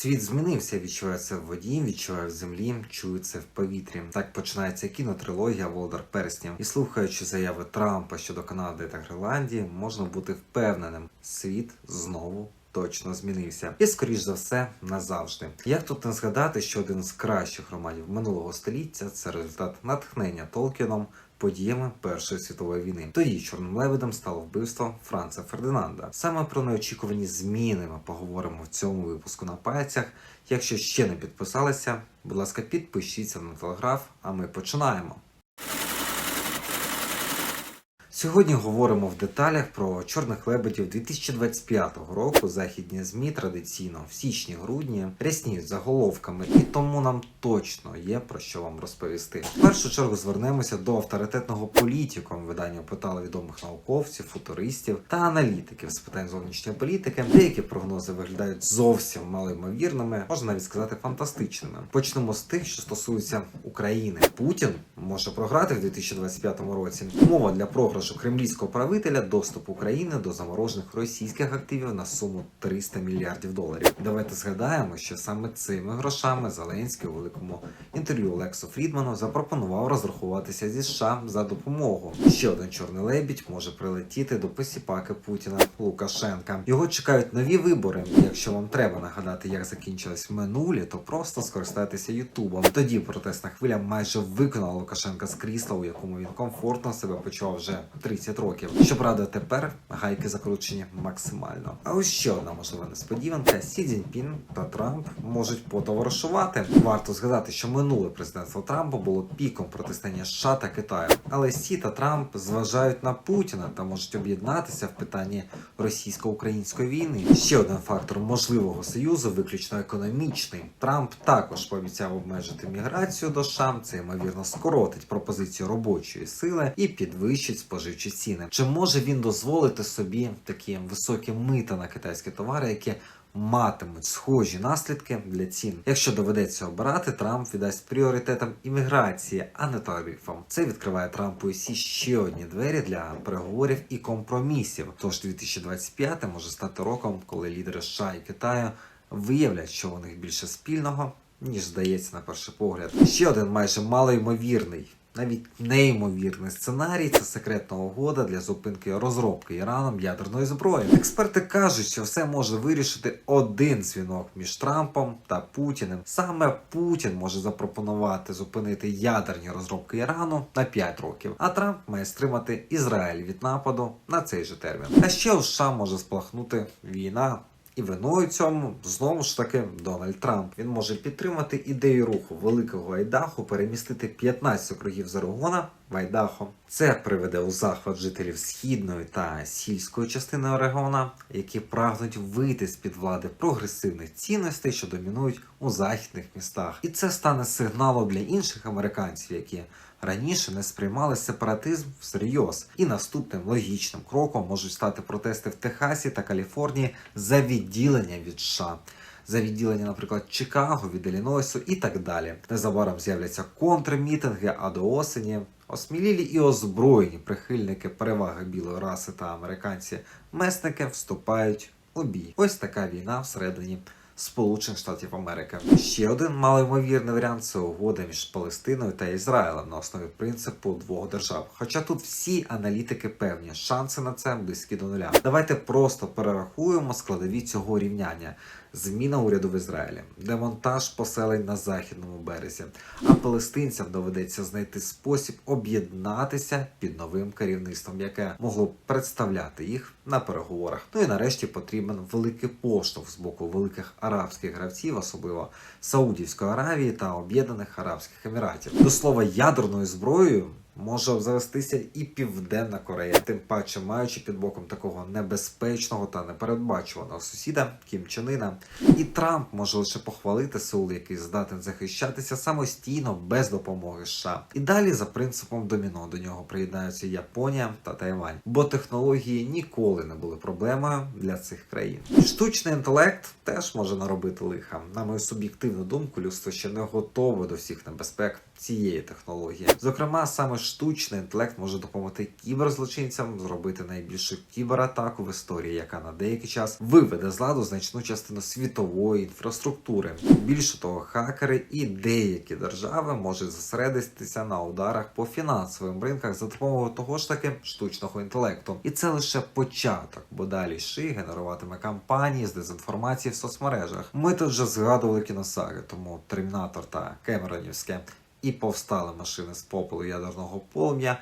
Світ змінився, відчуває це в воді, відчуває в землі, чує це в повітрі. Так починається кінотрилогія Володар Перснів. І слухаючи заяви Трампа щодо Канади та Гренландії, можна бути впевненим, світ знову. Точно змінився, і скоріш за все назавжди. Як тут не згадати, що один з кращих романів минулого століття це результат натхнення Толкіном подіями Першої світової війни. Тоді чорним лебедем стало вбивство Франца Фердинанда. Саме про неочікувані зміни ми поговоримо в цьому випуску на пальцях. Якщо ще не підписалися, будь ласка, підпишіться на телеграф, а ми починаємо. Сьогодні говоримо в деталях про чорних лебедів 2025 року. Західні змі традиційно в січні-грудні рясніють заголовками, і тому нам точно є про що вам розповісти. В першу чергу звернемося до авторитетного політикум. Видання питали відомих науковців, футуристів та аналітиків з питань зовнішньої політики. Деякі прогнози виглядають зовсім малоймовірними, можна навіть сказати фантастичними. Почнемо з тих, що стосуються України. Путін може програти в 2025 році. Мова для програшу кремлівського правителя доступ України до заморожених російських активів на суму 300 мільярдів доларів. Давайте згадаємо, що саме цими грошами Зеленський у великому інтерв'ю Лексу Фрідману запропонував розрахуватися зі США за допомогу. Ще один чорний лебідь може прилетіти до посіпаки Путіна Лукашенка. Його чекають нові вибори. Якщо вам треба нагадати, як закінчились минулі, то просто скористайтеся Ютубом. Тоді протестна хвиля майже виконала Лукашенка з крісла, у якому він комфортно себе почував вже 30 років. Щоправда, тепер гайки закручені максимально. А ось ще одна можлива несподіванка: Сі Цзіньпін та Трамп можуть потоваришувати. Варто згадати, що минуле президентство Трампа було піком протистояння США та Китаю. Але Сі та Трамп зважають на Путіна та можуть об'єднатися в питанні російсько-української війни. Ще один фактор можливого союзу виключно економічний. Трамп також пообіцяв обмежити міграцію до США. Це ймовірно скоротить пропозицію робочої сили і підвищить споживчі ціни. Чи може він дозволити собі такі високі мита на китайські товари, які матимуть схожі наслідки для цін. Якщо доведеться обирати, Трамп віддасть пріоритетам імміграції, а не тарифам. Це відкриває Трампу і Сі ще одні двері для переговорів і компромісів. Тож 2025 може стати роком, коли лідери США і Китаю виявлять, що у них більше спільного. Ніж здається на перший погляд. Ще один майже малоймовірний навіть неймовірний сценарій це секретна угода для зупинки розробки Іраном ядерної зброї. Експерти кажуть, що все може вирішити один дзвінок між Трампом та Путіним. Саме Путін може запропонувати зупинити ядерні розробки Ірану на 5 років, а Трамп має стримати Ізраїль від нападу на цей же термін. А ще у США може сплахнути війна. І виною цьому знову ж таки Дональд Трамп. Він може підтримати ідею руху великого Айдаху, перемістити 15 округів Зарегона в Айдахо. Це приведе у захват жителів східної та сільської частини Орегона, які прагнуть вийти з під влади прогресивних цінностей, що домінують у західних містах. І це стане сигналом для інших американців, які раніше не сприймали сепаратизм всерйоз. І наступним логічним кроком можуть стати протести в Техасі та Каліфорнії за відділення від США. За відділення, наприклад, Чикаго від Іллінойсу і так далі. Незабаром з'являться контрмітинги, а до осені осмілілі і озброєні прихильники переваги білої раси та американці месники вступають у бій. Ось така війна всередині Сполучених Штатів Америки. Ще один малоймовірний варіант це угода між Палестиною та Ізраїлем на основі принципу двох держав. Хоча тут всі аналітики певні, шанси на це близькі до нуля. Давайте просто перерахуємо складові цього рівняння. Зміна уряду в Ізраїлі, демонтаж поселень на західному березі, а палестинцям доведеться знайти спосіб об'єднатися під новим керівництвом, яке могло б представляти їх на переговорах. Ну і нарешті потрібен великий поштовх з боку великих арабських гравців, особливо Саудівської Аравії та Об'єднаних Арабських Еміратів. До слова, ядерною зброєю. Може обзавестися і Південна Корея, тим паче маючи під боком такого небезпечного та непередбачуваного сусіда Кім Чен Іна. І Трамп може лише похвалити Сеул, який здатен захищатися самостійно без допомоги США. І далі за принципом доміно до нього приєднаються Японія та Тайвань, бо технології ніколи не були проблемою для цих країн. Штучний інтелект теж може наробити лиха. На мою суб'єктивну думку, людство ще не готове до всіх небезпек цієї технології. Зокрема, саме штучний інтелект може допомогти кіберзлочинцям зробити найбільшу кібератаку в історії, яка на деякий час виведе з ладу значну частину світової інфраструктури. Більше того, хакери і деякі держави можуть зосередитися на ударах по фінансовим ринках за допомогою того ж таки штучного інтелекту. І це лише початок, бо далі ши генеруватиме кампанії з дезінформації в соцмережах. Ми тут вже згадували кіносаги, тому Термінатор та Кемеронівське і повстали машини з попелу ядерного полум'я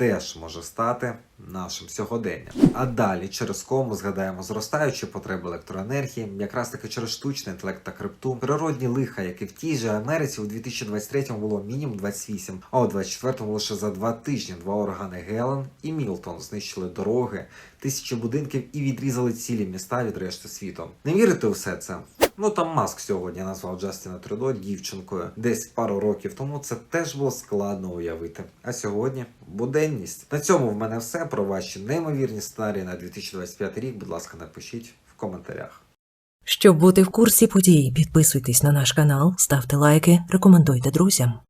теж може стати нашим сьогоденням. А далі через кому згадаємо зростаючі потреби електроенергії, якраз таки через штучний інтелект та крипту, природні лиха, як і в тій же Америці у 2023 було мінімум 28, а у 24 лише за два тижні два урагани Гелен і Мілтон знищили дороги, тисячі будинків і відрізали цілі міста від решти світу. Не вірите у все це? Ну там Маск сьогодні назвав Джастіна Трюдо дівчинкою. Десь пару років тому це теж було складно уявити. А сьогодні буденність. На цьому в мене все. Про ваші неймовірні сценарії на 2025 рік. Будь ласка, напишіть в коментарях. Щоб бути в курсі подій, підписуйтесь на наш канал, ставте лайки, рекомендуйте друзям.